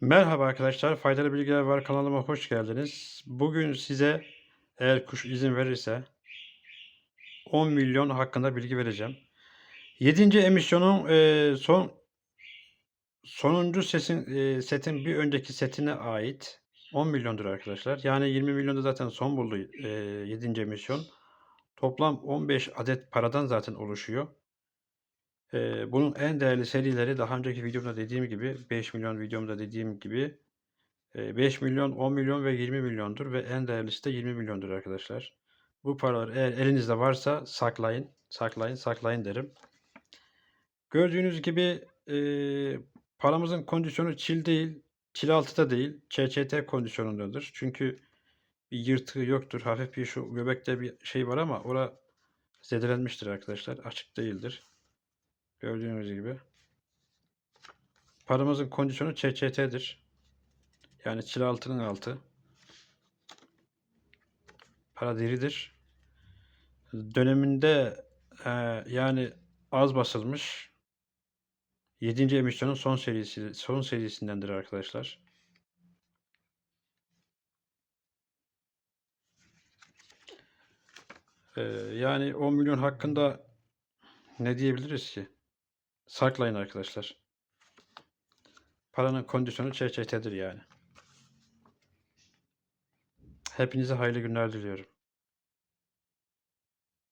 Merhaba arkadaşlar, faydalı bilgiler var kanalıma hoş geldiniz. Bugün size eğer kuş izin verirse 10 milyon hakkında bilgi vereceğim. 7. emisyonun eee, son sonuncu sesin eee, setin bir önceki setine ait 10 milyondur arkadaşlar. Yani 20 milyonda zaten son buldu eee 7. emisyon. Toplam 15 adet paradan zaten oluşuyor. Eee, bunun en değerli serileri daha önceki videomda dediğim gibi 5 milyon videomda dediğim gibi eee, 5 milyon, 10 milyon ve 20 milyondur ve en değerlisi de 20 milyondur arkadaşlar. Bu paralar eğer elinizde varsa saklayın, saklayın, saklayın derim. Gördüğünüz gibi eee, paramızın kondisyonu çil değil, çil altı da değil, ÇÇT kondisyonundadır. Çünkü bir yırtığı yoktur. Hafif bir şu göbekte bir şey var ama ora zedelenmiştir arkadaşlar. Açık değildir. Gördüğünüz gibi. Paramızın kondisyonu ÇÇT'dir. Yani çil altının altı. Para diridir. Döneminde eee, yani az basılmış 7. emisyonun son serisi son serisindendir arkadaşlar. Eee, yani 10 milyon hakkında ne diyebiliriz ki? Saklayın arkadaşlar. Paranın kondisyonu ÇÇT'dir yani. Hepinize hayırlı günler diliyorum.